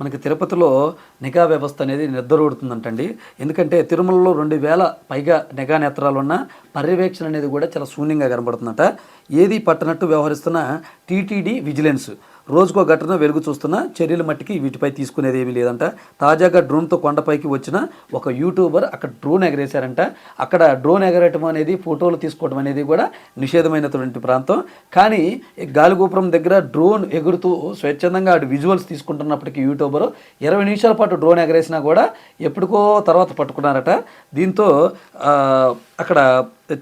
మనకి తిరుపతిలో నిఘా వ్యవస్థ అనేది నిద్రపోడుతుందంటండి ఎందుకంటే తిరుమలలో రెండు వేల పైగా నిఘా నేత్రాలు ఉన్న పర్యవేక్షణ అనేది కూడా చాలా శూన్యంగా కనబడుతుందట. ఏది పట్టనట్టు వ్యవహరిస్తున్న టీటీడీ విజిలెన్స్. రోజుకో ఘటన వెలుగు చూస్తున్న చర్యల మట్టికి వీటిపై తీసుకునేది ఏమీ లేదంట. తాజాగా డ్రోన్తో కొండపైకి వచ్చిన ఒక యూట్యూబర్ అక్కడ డ్రోన్ ఎగరేశారంట. అక్కడ డ్రోన్ ఎగరేయటం అనేది ఫోటోలు తీసుకోవడం అనేది కూడా నిషేధమైనటువంటి ప్రాంతం. కానీ గాలిగోపురం దగ్గర డ్రోన్ ఎగురుతూ స్వచ్ఛందంగా ఆడు విజువల్స్ తీసుకుంటున్నప్పటికీ యూట్యూబర్ ఇరవై నిమిషాల పాటు డ్రోన్ ఎగరేసినా కూడా ఎప్పటికో తర్వాత పట్టుకున్నారట. దీంతో అక్కడ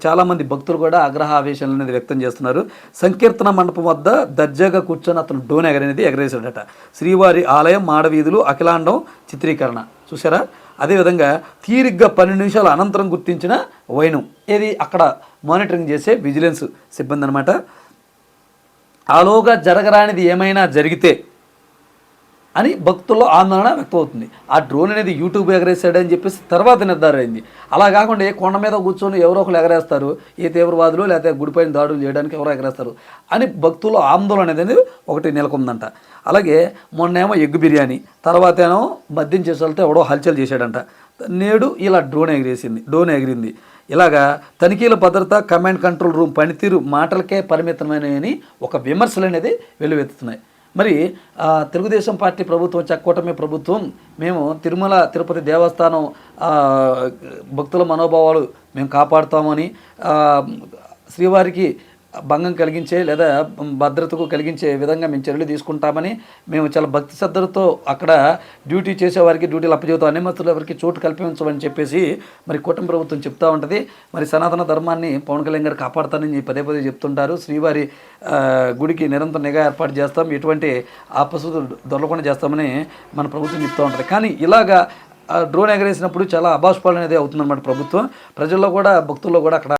చాలామంది భక్తులు కూడా ఆగ్రహ ఆవేశాలు అనేది వ్యక్తం చేస్తున్నారు. సంకీర్తన మండపం వద్ద దర్జాగా కూర్చొని అతను డోన్ ఎగరనేది ఎగరేశాడట. శ్రీవారి ఆలయం మాడవీధులు అఖిలాండం చిత్రీకరణ. చూసారా అదేవిధంగా తీరిగ్గా పన్నెండు నిమిషాల అనంతరం గుర్తించిన వైనం. ఇది అక్కడ మానిటరింగ్ చేసే విజిలెన్స్ సిబ్బంది అనమాట ఆలోగా జరగరానిది ఏమైనా జరిగితే అని భక్తుల్లో ఆందోళన వ్యక్తమవుతుంది. ఆ డ్రోన్ అనేది యూట్యూబ్ ఎగరేసాడని చెప్పేసి తర్వాత నిర్ధారైంది అలా కాకుండా ఏ కొండ మీద కూర్చొని ఎవరో ఒకరు ఎగరేస్తారు ఏ తీవ్రవాదులు లేకపోతే గుడిపైన దాడులు చేయడానికి ఎవరో ఎగరేస్తారు అని భక్తుల్లో ఆందోళన అనేది ఒకటి నెలకొందంట. అలాగే మొన్నేమో ఎగ్ బిర్యానీ తర్వాత ఏమో మద్యం చేసి వెళ్తే ఎవడో హల్చల్ చేశాడంట. నేడు ఇలా డ్రోన్ ఎగిరేసింది డ్రోన్ ఎగిరింది. ఇలాగా తనిఖీల భద్రత కమాండ్ కంట్రోల్ రూమ్ పనితీరు మాటలకే పరిమితమైనవి ఒక విమర్శలు అనేది వెలువెత్తుతున్నాయి. మరి తెలుగుదేశం పార్టీ ప్రభుత్వం వచ్చే కూటమి ప్రభుత్వం మేము తిరుమల తిరుపతి దేవస్థానం భక్తుల మనోభావాలు మేము కాపాడుతామని శ్రీవారికి భంగం కలిగించే లేదా భద్రతకు కలిగించే విధంగా మేము చర్యలు తీసుకుంటామని మేము చాలా భక్తి శ్రద్ధలతో అక్కడ డ్యూటీ చేసేవారికి డ్యూటీలు అప్పచెబుతాం అనిమతులు ఎవరికి చోటు కల్పించమని చెప్పేసి మరి కూటమి ప్రభుత్వం చెప్తూ ఉంటుంది. మరి సనాతన ధర్మాన్ని పవన్ కళ్యాణ్ గారు కాపాడుతానని పదే పదే చెప్తుంటారు. శ్రీవారి గుడికి నిరంతరం నిఘా ఏర్పాటు చేస్తాం. ఎటువంటి ఆపసులు దొరలకుండా చేస్తామని మన ప్రభుత్వం చెప్తూ ఉంటుంది. కానీ ఇలాగా డ్రోన్ ఎగరేసినప్పుడు చాలా అభాస్పాలు అనేది అవుతుందన్నమాట ప్రభుత్వం. ప్రజల్లో కూడా భక్తుల్లో కూడా అక్కడ